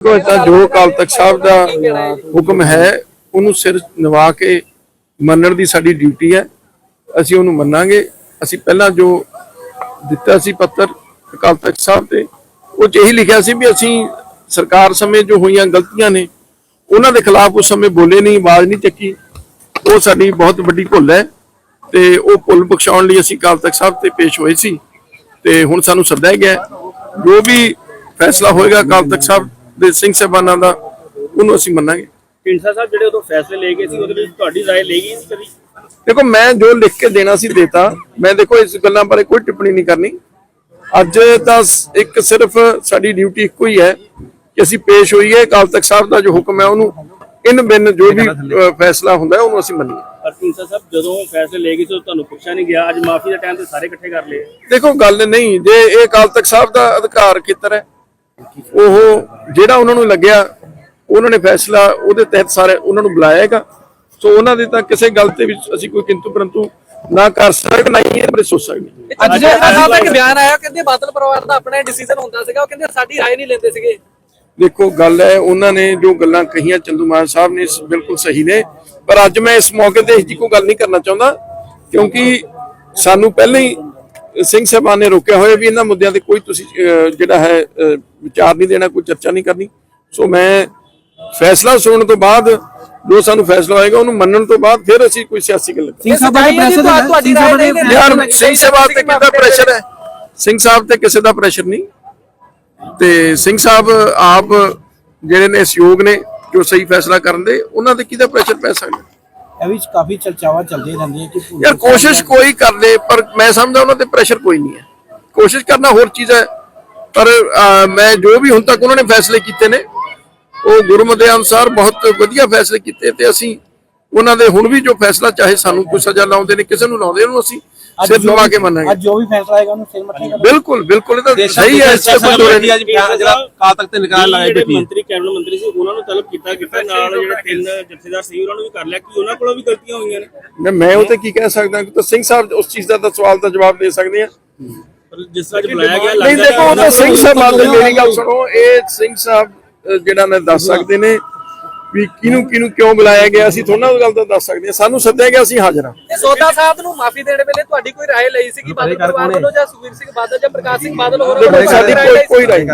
ਦੇਖੋ ਤਾਂ ਜੋ ਅਕਾਲ ਤਖਤ ਸਾਹਿਬ ਦਾ ਹੁਕਮ ਹੈ, ਉਹਨੂੰ ਸਿਰ ਨਿਵਾ ਕੇ ਮੰਨਣ ਦੀ ਸਾਡੀ ਡਿਊਟੀ ਹੈ। ਅਸੀਂ ਉਹਨੂੰ ਮੰਨਾਂਗੇ। ਅਸੀਂ ਪਹਿਲਾਂ ਜੋ ਦਿੱਤਾ ਸੀ ਪੱਤਰ ਅਕਾਲ ਤਖਤ ਸਾਹਿਬ ਤੇ, ਉਹ 'ਚ ਇਹੀ ਲਿਖਿਆ ਸੀ ਵੀ ਅਸੀਂ ਸਰਕਾਰ ਸਮੇਂ ਜੋ ਹੋਈਆਂ ਗਲਤੀਆਂ ਨੇ, ਉਹਨਾਂ ਦੇ ਖਿਲਾਫ ਉਸ ਸਮੇਂ ਬੋਲੇ ਨਹੀਂ, ਆਵਾਜ਼ ਨਹੀਂ ਚੱਕੀ। ਉਹ ਸਾਡੀ ਬਹੁਤ ਵੱਡੀ ਭੁੱਲ ਹੈ ਤੇ ਉਹ ਭੁੱਲ ਬਖਸ਼ਾਉਣ ਲਈ ਅਸੀਂ ਅਕਾਲ ਤਖਤ ਸਾਹਿਬ ਤੇ ਪੇਸ਼ ਹੋਏ ਸੀ। ਤੇ ਹੁਣ ਸਾਨੂੰ ਸੱਦਿਆ ਗਿਆ। ਜੋ ਵੀ ਫੈਸਲਾ ਹੋਏਗਾ ਅਕਾਲ ਤਖਤ ਸਾਹਿਬ ਦੇ ਸਿੰਘ ਸਾਹਿਬਾਨਾਂ ਦਾ ਉਹਨੂੰ ਅਸੀਂ ਮੰਨਾਂਗੇ ਢੀਂਡਸਾ ਸਾਹਿਬ ਜਿਹੜੇ ਉਦੋਂ ਫੈਸਲੇ ਲਏ ਗਏ ਸੀ ਉਹਦੇ ਵਿੱਚ ਤੁਹਾਡੀ رائے ਲਈ ਗਈ ਸੀ ਕਦੀ ਦੇਖੋ ਮੈਂ ਜੋ ਲਿਖ ਕੇ ਦੇਣਾ ਸੀ ਦੇਤਾ ਮੈਂ ਦੇਖੋ ਇਸ ਗੱਲਾਂ ਬਾਰੇ ਕੋਈ ਟਿੱਪਣੀ ਨਹੀਂ ਕਰਨੀ ਅੱਜ ਤਾਂ ਸ- ਇੱਕ ਸਿਰਫ ਸਾਡੀ ਡਿਊਟੀ ਇੱਕੋ ਹੀ ਹੈ ਕਿ ਅਸੀਂ ਪੇਸ਼ ਹੋਈਏ ਅਕਾਲ ਤਖਤ ਸਾਹਿਬ ਦਾ ਜੋ ਹੁਕਮ ਹੈ ਉਹਨੂੰ ਇਨ ਬਿਨ ਜੋ ਵੀ ਅ, ਫੈਸਲਾ ਹੁੰਦਾ ਹੈ ਉਹਨੂੰ ਅਸੀਂ ਮੰਨੀਏ ਪਰ ਢੀਂਡਸਾ ਸਾਹਿਬ ਜਦੋਂ ਫੈਸਲੇ ਲਏ ਗਏ ਸੀ ਉਦੋਂ ਤੁਹਾਨੂੰ ਪੁੱਛਿਆ ਨਹੀਂ ਗਿਆ ਅੱਜ ਮਾਫੀ ਦਾ ਟਾਈਮ ਤੇ ਸਾਰੇ ਇਕੱਠੇ ਕਰ ਲਏ ਦੇਖੋ ਗੱਲ ਨਹੀਂ ਜੇ ਇਹ ਅਕਾਲ ਤਖਤ ਸਾਹਿਬ ਦਾ ਅਧਿਕਾਰ ਖੇਤਰ ਹੈ ਉਹ ਜਿਹੜਾ ਉਹਨਾਂ ਨੂੰ ਲੱਗਿਆ ਉਹਨਾਂ ਨੇ ਫੈਸਲਾ ਉਹਦੇ ਤਹਿਤ ਸਾਰੇ ਉਹਨਾਂ ਨੂੰ ਬੁਲਾਇਆ ਹੈਗਾ। ਸੋ ਉਹਨਾਂ ਦੇ ਤਾਂ ਕਿਸੇ ਗੱਲ ਤੇ ਵੀ ਅਸੀਂ ਕੋਈ ਕਿੰਤੂ ਪਰੰਤੂ ਨਾ ਕਰ ਸਕਦੇ ਨਾ ਹੀ ਬਾਰੇ ਸੋਚ ਸਕਦੇ। ਅੱਜ ਜਿਹੜਾ ਸਾਹਿਬ ਦਾ ਇੱਕ ਬਿਆਨ ਆਇਆ ਕਹਿੰਦੇ ਬਾਦਲ ਪਰਿਵਾਰ ਦਾ ਆਪਣਾ ਡਿਸੀਜਨ ਹੁੰਦਾ ਸੀਗਾ ਉਹ ਕਹਿੰਦੇ ਸਾਡੀ ਰਾਏ ਨਹੀਂ ਲੈਂਦੇ ਸੀਗੇ। ਦੇਖੋ ਗੱਲ ਹੈ ਉਹਨਾਂ ਨੇ ਜੋ ਗੱਲਾਂ ਕਹੀਆਂ ਚੰਦੂ ਮਾਨ ਸਾਹਿਬ ਨੇ ਬਿਲਕੁਲ ਸਹੀ ਨੇ। ਪਰ ਅੱਜ ਮੈਂ ਇਸ ਮੌਕੇ ਤੇ ਇਸ ਦੀ ਕੋਈ ਗੱਲ ਨਹੀਂ ਕਰਨਾ ਚਾਹੁੰਦਾ ਕਿਉਂਕਿ ਸਾਨੂੰ ਪਹਿਲਾਂ ਹੀ ਸਿੰਘ ਸਾਹਿਬਾਨ ਨੇ ਰੋਕਿਆ ਹੋਇਆ ਵੀ ਇਹਨਾਂ ਮੁੱਦਿਆਂ ਤੇ ਕੋਈ ਤੁਸੀਂ ਜਿਹੜਾ ਹੈ ਵਿਚਾਰ ਨਹੀਂ ਦੇਣਾ ਕੋਈ ਚਰਚਾ ਨਹੀਂ ਕਰਨੀ। ਸੋ ਮੈਂ ਫੈਸਲਾ ਸੁਣਨ ਤੋਂ ਬਾਅਦ ਜੋ ਸਾਨੂੰ ਫੈਸਲਾ ਹੋਏਗਾ ਉਹਨੂੰ ਮੰਨਣ ਤੋਂ ਬਾਅਦ ਫਿਰ ਅਸੀਂ ਕੋਈ ਸਿਆਸੀ ਗੱਲ ਕਰਾਂਗੇ। ਸਿੰਘ ਸਾਹਿਬ ਦਾ ਪ੍ਰੈਸ਼ਰ ਹੈ ਤੁਹਾਡੀ ਰਾਏ ਲੈਂਦੇ ਯਾਰ ਸਿੰਘ ਸਾਹਿਬ ਤੇ ਕਿਹਦਾ ਪ੍ਰੈਸ਼ਰ ਹੈ? ਸਿੰਘ ਸਾਹਿਬ ਤੇ ਕਿਸੇ ਦਾ ਪ੍ਰੈਸ਼ਰ ਨਹੀਂ। ਤੇ ਸਿੰਘ ਸਾਹਿਬ ਆਪ ਜਿਹੜੇ ਨੇ ਸਹਿਯੋਗ ਨੇ ਜੋ ਸਹੀ ਫੈਸਲਾ ਕਰਨ ਦੇ ਉਹਨਾਂ ਤੇ ਕਿਹਦਾ ਪ੍ਰੈਸ਼ਰ ਪੈ ਸਕਦਾ? ਇਹ ਵਿੱਚ ਕਾਫੀ ਚਰਚਾਵਾਂ ਚੱਲਦੀਆਂ ਰਹਿੰਦੀਆਂ ਕਿ ਭੁੱਲ ਯਾਰ ਕੋਸ਼ਿਸ਼ ਕੋਈ ਕਰ ਲੇ ਪਰ ਮੈਂ ਸਮਝਦਾ ਉਹਨਾਂ ਤੇ ਪ੍ਰੈਸ਼ਰ ਕੋਈ ਨਹੀਂ ਹੈ। ਕੋਸ਼ਿਸ਼ ਕਰਨਾ ਹੋਰ ਚੀਜ਼ ਹੈ। ਪਰ ਅਹ, ਮੈਂ ਜੋ ਵੀ ਹੁਣ ਤੱਕ ਉਹਨਾਂ ਨੇ ਫੈਸਲੇ ਕੀਤੇ ਨੇ ਉਹ ਗੁਰਮਤਿ ਦੇ ਅਨੁਸਾਰ ਬਹੁਤ ਵਧੀਆ ਫੈਸਲੇ ਕੀਤੇ ਤੇ ਅਸੀਂ ਉਹਨਾਂ ਦੇ ਹੁਣ ਵੀ ਜੋ ਫੈਸਲਾ ਚਾਹੇ ਸਾਨੂੰ ਕੋਈ ਸਜ਼ਾ ਲਾਉਂਦੇ ਨੇ ਕਿਸੇ ਨੂੰ ਲਾਉਂਦੇ ਉਹਨੂੰ ਅਸੀਂ ਸਿਰ ਜੋ ਨਵਾ ਵੀ- ਕੇ ਮੰਨਾਂਗੇ। ਅੱਜ ਜੋ ਵੀ ਫੈਸਲਾ ਆਏਗਾ ਉਹਨੂੰ ਸਿਰ ਮੱਥੇ ਬਿਲਕੁਲ ਬਿਲਕੁਲ ਇਹ ਤਾਂ ਸਹੀ ਹੈ ਇਸ ਤੇ ਨਹੀਂ। ਅੱਜ ਜਿਹੜਾ ਕਾਲ ਤੱਕ ਤੇ ਨਿਕਾਲ ਲਾਇਆ ਹੈ। ਮੰਤਰੀ ਕੈਬਨਿਟ ਮੰਤਰੀ ਸੀ ਉਹਨਾਂ ਨੂੰ ਤਲਬ ਕੀਤਾ ਕੀਤਾ ਨਾਲ ਜਿਹੜੇ ਤਿੰਨ ਜਥੇਦਾਰ ਸੀ ਉਹਨਾਂ ਨੂੰ ਵੀ ਕਰ ਲਿਆ ਕਿ ਉਹਨਾਂ ਕੋਲੋਂ ਵੀ ਗਲਤੀਆਂ ਹੋਈਆਂ ਨੇ? ਮੈਂ ਮੈਂ ਉਹ ਤੇ ਕੀ ਕਹਿ ਸਕਦਾ ਕਿ ਤਾਂ ਸਿੰਘ ਸਾਹਿਬ ਉਸ ਚੀਜ਼ ਦਾ ਤਾਂ ਸਵਾਲ ਦਾ ਜਵਾਬ ਦੇ ਸਕਦੇ ਆ। ਪਰ ਜਿਸ ਤਰ੍ਹਾਂ ਬੁਲਾਇਆ ਗਿਆ ਨਹੀਂ ਲੱਗਦਾ ਦੇਖੋ ਉਹ ਤਾਂ ਸਿੰਘ ਸਾਹਿਬ ਆਦੇ ਮੇਰੀ ਗੱਲ ਸੁਣੋ ਇਹ ਸਿੰਘ ਸਾਹਿਬ ਜਿਹੜਾ ਨੇ ਦੱਸ ਸਕਦੇ ਨੇ ਵੀ ਕਿਹਨੂੰ ਕਿਹਨੂੰ ਕਿਉਂ ਬੁਲਾਇਆ ਗਿਆ ਅਸੀਂ ਥੋੜਾ ਉਹ ਗੱਲ ਤਾਂ ਦੱਸ ਸਕਦੇ ਹਾਂ। ਸਾਨੂੰ ਸੱਦਿਆ ਗਿਆ ਅਸੀਂ ਹਾਜ਼ਰ ਹਾਂ। ਤੇ ਸੋਦਾ ਸਾਹਿਬ ਨੂੰ ਮਾਫੀ ਦੇਣ ਵੇਲੇ ਤੁਹਾਡੀ ਕੋਈ ਰਾਏ ਲਈ ਸੀਗੀ ਬਾਦਲ ਪਰਿਵਾਰ ਵੱਲੋਂ ਜਾਂ ਸੁਖਵੀਰ ਸਿੰਘ ਬਾਦਲ ਜਾਂ ਪ੍ਰਕਾਸ਼ ਸਿੰਘ ਬਾਦਲ ਹੋਰਾਂ ਵੱਲੋਂ ਸਾਡੀ ਸੀ? ਕੋਈ ਰਾਏ ਨਹੀਂ।